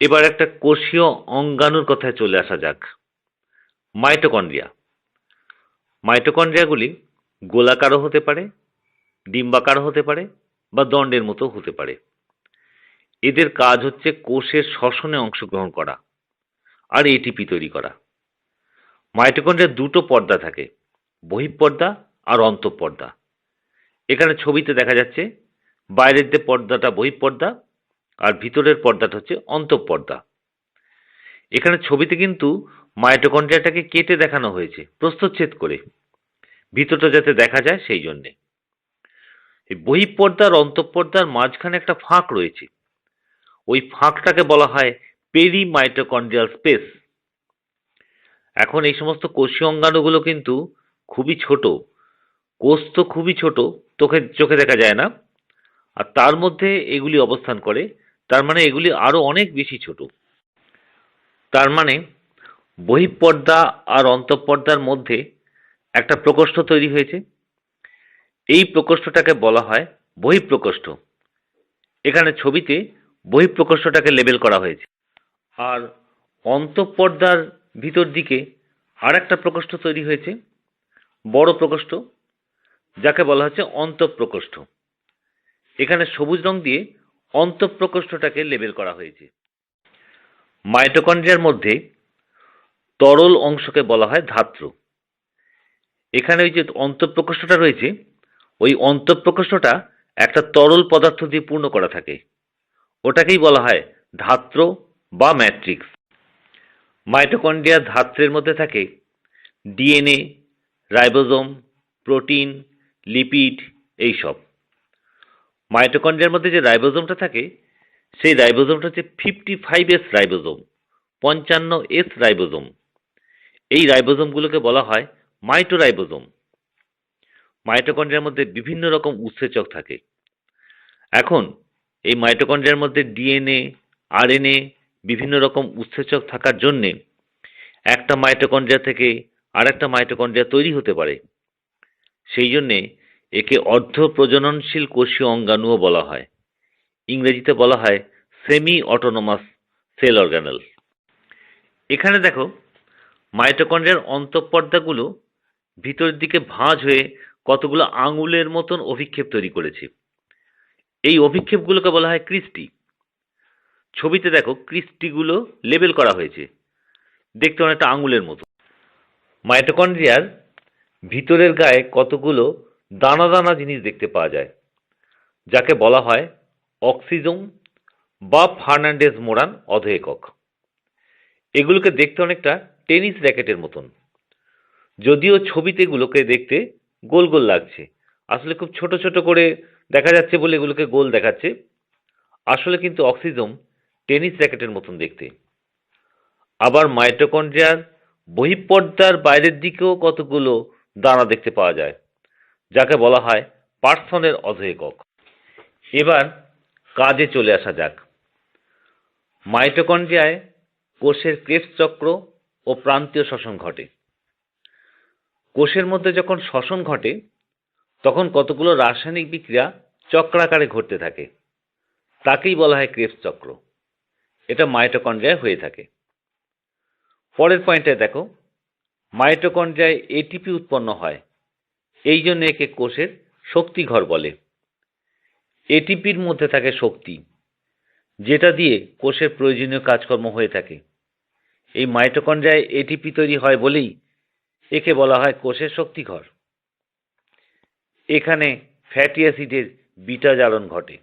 এবার একটা কোষীয় অঙ্গাণুর কথায় চলে আসা যাক। মাইটোকন্ড্রিয়া। মাইটোকন্ড্রিয়াগুলি গোলাকারও হতে পারে ডিম্বাকারও হতে পারে বা দণ্ডের মতো হতে পারে। এদের কাজ হচ্ছে কোষের শ্বসনে অংশগ্রহণ করা আর এটিপি তৈরি করা। মাইটোকন্ড্রিয়ার দুটো পর্দা থাকে, বহিঃপর্দা আর অন্তঃপর্দা। এখানে ছবিতে দেখা যাচ্ছে, বাইরের যে পর্দাটা বহিঃপর্দা আর ভিতরের পর্দাটা হচ্ছে অন্তঃপর্দা। এখানে ছবিতে কিন্তু মাইটোকন্ড্রিয়াটাকে কেটে দেখানো হয়েছে, প্রস্থচ্ছেদ করে। ভিতরটা যাতে দেখা যায় সেই জন্যে। বহিঃপর্দার অন্তঃপর্দার মাঝখানে একটা ফাঁক রয়েছে। ওই ফাঁকটাকে বলা হয় পেরিমাইটোকন্ড্রিয়াল স্পেস। এখন এই সমস্ত কোষীয় অঙ্গাণুগুলো কিন্তু খুবই ছোট। কোষ তো খুবই ছোট, তোকে, চোখে দেখা যায় না। আর তার মধ্যে এগুলি অবস্থান করে তার মানে এগুলি আরও অনেক বেশি ছোট। তার মানে বহিঃপর্দা আর অন্তঃপর্দার মধ্যে একটা প্রকোষ্ঠ তৈরি হয়েছে। এই প্রকোষ্ঠটাকে বলা হয় বহিঃপ্রকোষ্ঠ। এখানে ছবিতে বহিঃপ্রকোষ্ঠটাকে লেবেল করা হয়েছে। আর অন্তঃপর্দার ভিতর দিকে আর একটা প্রকোষ্ঠ তৈরি হয়েছে, বড় প্রকোষ্ঠ, যাকে বলা হচ্ছে অন্তঃপ্রকোষ্ঠ। এখানে সবুজ রং দিয়ে অন্তঃপ্রকোষ্ঠটাকে লেবেল করা হয়েছে। মাইটোকন্ড্রিয়ার মধ্যে তরল অংশকে বলা হয় ধাত্র। এখানে ওই যে অন্তঃপ্রকোষ্ঠটা রয়েছে, ওই অন্তঃপ্রকোষ্ঠটা একটা তরল পদার্থ দিয়ে পূর্ণ করা থাকে। ওটাকেই বলা হয় ধাত্র বা ম্যাট্রিক্স। মাইটোকন্ড্রিয়ার ধাত্রের মধ্যে থাকে ডিএনএ, রাইবোজোম, প্রোটিন, লিপিড, এইসব। মাইটোকন্ড্রিয়ার মধ্যে যে রাইবোজোমটা থাকে, সেই রাইবোজোমটা হচ্ছে ফিফটি ফাইভ এস রাইবোজোম, পঞ্চান্ন এস রাইবোজোম। এই রাইবোজোমগুলোকে বলা হয় মাইটোরাইবোজোম। মাইটোকন্ড্রিয়ার মধ্যে বিভিন্ন রকম উৎসেচক থাকে। এখন, এই মাইটোকন্ড্রিয়ার মধ্যে ডিএনএ আরএনএ বিভিন্ন রকম উৎসেচক থাকার জন্যে একটা মাইটোকন্ড্রিয়া থেকে আর আরেকটা মাইটোকন্ড্রিয়া তৈরি হতে পারে। সেই জন্যে একে অর্ধ প্রজননশীল কোষীয় অঙ্গাণুও বলা হয়। ইংরেজিতে বলা হয় সেমি অটোনোমাস সেল অর্গানেল। এখানে দেখো, মাইটোকন্ড্রিয়ার অন্তঃপর্দাগুলো ভিতরের দিকে ভাঁজ হয়ে কতগুলো আঙুলের মতন অভিক্ষেপ তৈরি করেছে। এই অভিক্ষেপগুলোকে বলা হয় ক্রিস্টি। ছবিতে দেখো, ক্রিস্টিগুলো লেবেল করা হয়েছে। দেখতে অনেকটা আঙুলের মতো। মাইটোকন্ড্রিয়ার ভিতরের গায়ে কতগুলো দানা দানা জিনিস দেখতে পাওয়া যায়, যাকে বলা হয় অক্সিজোম বা ফার্নান্ডেজ মোরান অধ একক এগুলোকে দেখতে অনেকটা টেনিস র্যাকেটের মতন। যদিও ছবিতে এগুলোকে দেখতে গোল গোল লাগছে, আসলে খুব ছোট ছোট করে দেখা যাচ্ছে বলে এগুলোকে গোল দেখাচ্ছে। আসলে কিন্তু অক্সিজোম টেনিস র্যাকেটের মতন দেখতে। আবার মাইটোকন্ড্রিয়ার বহিঃপর্দার বাইরের দিকেও কতগুলো দানা দেখতে পাওয়া যায়। যাকে বলা হয় পার্সনের অধএকক এবার কাজে চলে আসা যাক। মাইটোকন্ড্রিয়ায় কোষের ক্রেবস চক্র ও প্রান্তীয় শ্বসন ঘটে। কোষের মধ্যে যখন শ্বসন ঘটে, তখন কতগুলো রাসায়নিক বিক্রিয়া চক্রাকারে ঘটতে থাকে, তাকেই বলা হয় ক্রেবস চক্র। এটা মাইটোকন্ড্রিয়ায় হয়ে থাকে। পরের পয়েন্টে দেখো, মাইটোকন্ড্রিয়ায় এটিপি উৎপন্ন হয়। এই জন্য একে কোষের শক্তিঘর বলে। এটিপির মধ্যে থাকে শক্তি, যেটা দিয়ে কোষের প্রয়োজনীয় কাজকর্ম হয়ে থাকে। এই মাইটোকন্ড্রিয়ায় এটিপি তৈরি হয় বলেই একে বলা হয় কোষের শক্তিঘর এখানে ফ্যাটি অ্যাসিডের বিটা জারণ ঘটে।